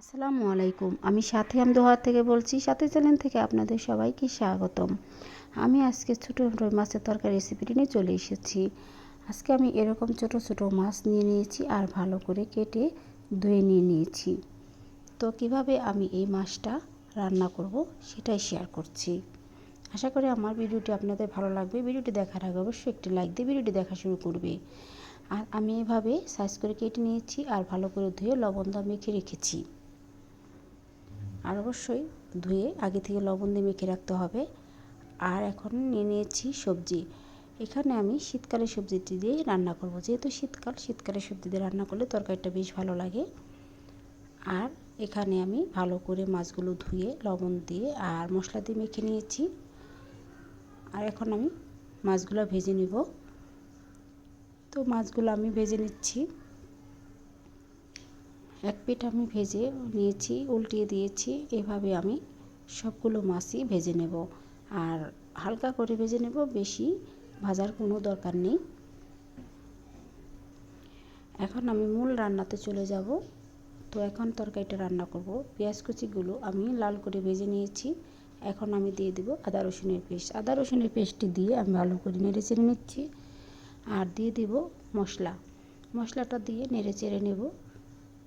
আসসালামু আলাইকুম। আমি সাথী আমদোহার থেকে বলছি, সাথী চ্যানেল থেকে আপনাদের সবাইকে স্বাগতম। আমি আজকে ছোটো রুই মাছের তরকারি রেসিপিটি নিয়ে চলে এসেছি। আজকে আমি এরকম ছোট ছোট মাছ নিয়ে নিয়েছি আর ভালো করে কেটে ধুয়ে নিয়ে নিয়েছি। তো কীভাবে আমি এই মাছটা রান্না করব সেটাই শেয়ার করছি। আশা করি আমার ভিডিওটি আপনাদের ভালো লাগবে। ভিডিওটি দেখার আগে অবশ্যই একটি লাইক দিয়ে ভিডিওটি দেখা শুরু করবে। আর আমি এভাবে সাইজ করে কেটে নিয়েছি আর ভালো করে ধুয়ে লবণ দা মেখে রেখেছি। আর অবশ্যই ধুয়ে আগে থেকে লবণ দিয়ে মেখে রাখতে হবে। আর এখন নিয়ে নিয়েছি সবজি। এখানে আমি শীতকালে সবজিটি দিয়ে রান্না করব। যেহেতু শীতকাল, শীতকালে সবজি দিয়ে রান্না করলে তরকারিটা বেশ ভালো লাগে। আর এখানে আমি ভালো করে মাছগুলো ধুয়ে লবণ দিয়ে আর মশলা দিয়ে মেখে নিয়েছি। আর এখন আমি মাছগুলো ভেজে নেব। তো মাছগুলো আমি ভেজে নিচ্ছি। এক পিঠ আমি ভেজে নিয়েছি, উল্টিয়ে দিয়েছি। এভাবে আমি সবগুলো মাছই ভেজে নেব। আর হালকা করে ভেজে নেব, বেশি ভাজার কোনো দরকার নেই। এখন আমি মূল রান্নাতে চলে যাব। তো এখন তরকারিটা রান্না করব। পেঁয়াজ কুচিগুলো আমি লাল করে ভেজে নিয়েছি। এখন আমি দিয়ে দেব আদা রসুনের পেস্ট। আদা রসুনের পেস্টটি দিয়ে আমি ভালো করে নেড়ে চেড়ে নিচ্ছি। আর দিয়ে দেব মশলা। মশলাটা দিয়ে নেড়ে চেড়ে নেব।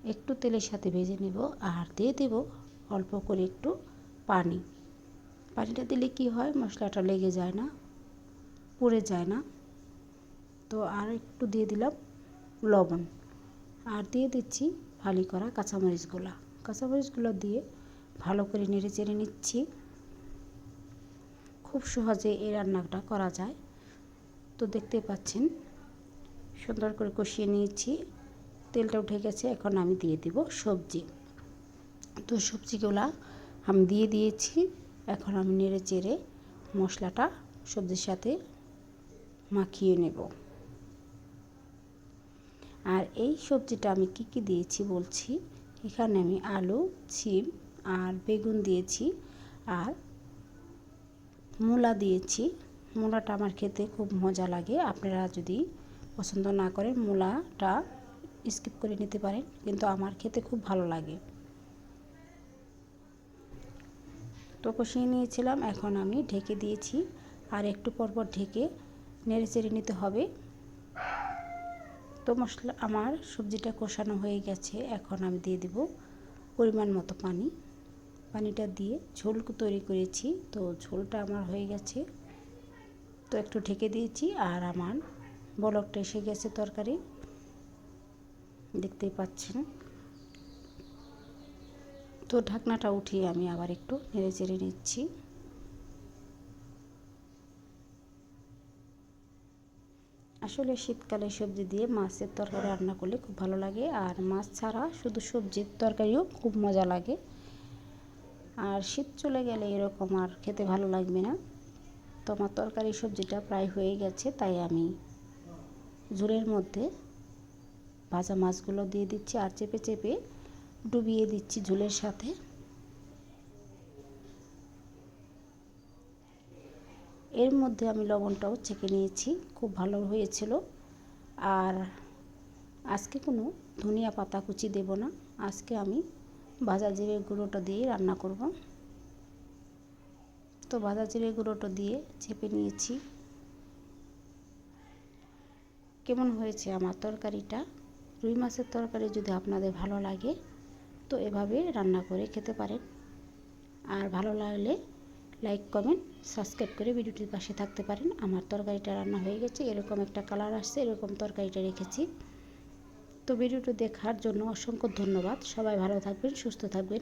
একটু তেলের সাথে ভেজে নেব আর দিয়ে দেব অল্প করে একটু পানি। পানিটা দিলে কি হয়? মশলাটা লেগে যায় না, পুড়ে যায় না। তো আর একটু দিয়ে দিলাম লবণ। আর দিয়ে দিচ্ছি ফালি করা কাঁচামরিচগুলো। কাঁচামরিচগুলো দিয়ে ভালো করে নেড়ে চেড়ে নিচ্ছি। খুব সহজে এই রান্নাটা করা যায়। তো দেখতে পাচ্ছেন, সুন্দর করে কষিয়ে নিয়েছি। তেলটা উঠে গেছে, এখন আমি দিয়ে দিব সবজি। তো সবজিগুলা আমি দিয়ে দিয়েছি, এখন আমি নেড়ে চেড়ে মশলাটা সবজির সাথে মাখিয়ে নেব। আর এই সবজিটা আমি কি কি দিয়েছি বলছি, এখানে আমি আলু, ছিম আর বেগুন দিয়েছি আর মূলা দিয়েছি। মূলাটা আমার খেতে খুব মজা লাগে, আপনারা যদি পছন্দ না করেন মূলাটা স্কিপ করে নিতে পারেন, কিন্তু আমার খেতে খুব ভালো লাগে। তো কষিয়ে নিয়েছিলাম, এখন আমি ঢেকে দিয়েছি, আর একটু পরপর ঢেকে নেড়ে চেড়ে নিতে হবে। তো মশলা, আমার সবজিটা কষানো হয়ে গেছে, এখন আমি দিয়ে দেব পরিমাণ মতো পানি। পানিটা দিয়ে ঝোল তৈরি করেছি, তো ঝোলটা আমার হয়ে গেছে। তো একটু ঢেকে দিয়েছি, আর আমার বলকটা এসে গেছে তরকারি। দেখতেই পাচ্ছেন। তো ঢাকনাটা উঠিয়ে আমি আবার একটু নেড়ে চেড়ে নিচ্ছি। আসলে শীতকালে সবজি দিয়ে মাছের তরকারি রান্না করলে খুব ভালো লাগে, আর মাছ ছাড়া শুধু সবজির তরকারিও খুব মজা লাগে। আর শীত চলে গেলে এরকম আর খেতে ভালো লাগবে না। তো আমার তরকারি সবজিটা প্রায় হয়ে গেছে, তাই আমি ঝুলের মধ্যে ভাজা মাছগুলো দিয়ে দিচ্ছি আর চেপে চেপে ডুবিয়ে দিচ্ছি ঝোলের সাথে। এর মধ্যে আমি লবণটাও চেকে নিয়েছি, খুব ভালো হয়েছিল। আর আজকে কোনো ধনিয়া পাতা কুচি দেব না, আজকে আমি ভাজা জিরে গুঁড়োটা দিয়ে রান্না করব। তো ভাজা জিরে গুঁড়োটা দিয়ে চেপে নিয়েছি। কেমন হয়েছে আমার তরকারিটা? রুই মাছের তরকারি যদি আপনাদের ভালো লাগে, তো এভাবে রান্না করে খেতে পারেন। আর ভালো লাগলে লাইক কমেন্ট সাবস্ক্রাইব করে ভিডিওটির পাশে থাকতে পারেন। আমার তরকারিটা রান্না হয়ে গেছে, এরকম একটা কালার আসছে, এরকম তরকারিটা রেখেছি। তো ভিডিওটি দেখার জন্য অসংখ্য ধন্যবাদ। সবাই ভালো থাকবেন, সুস্থ থাকবেন।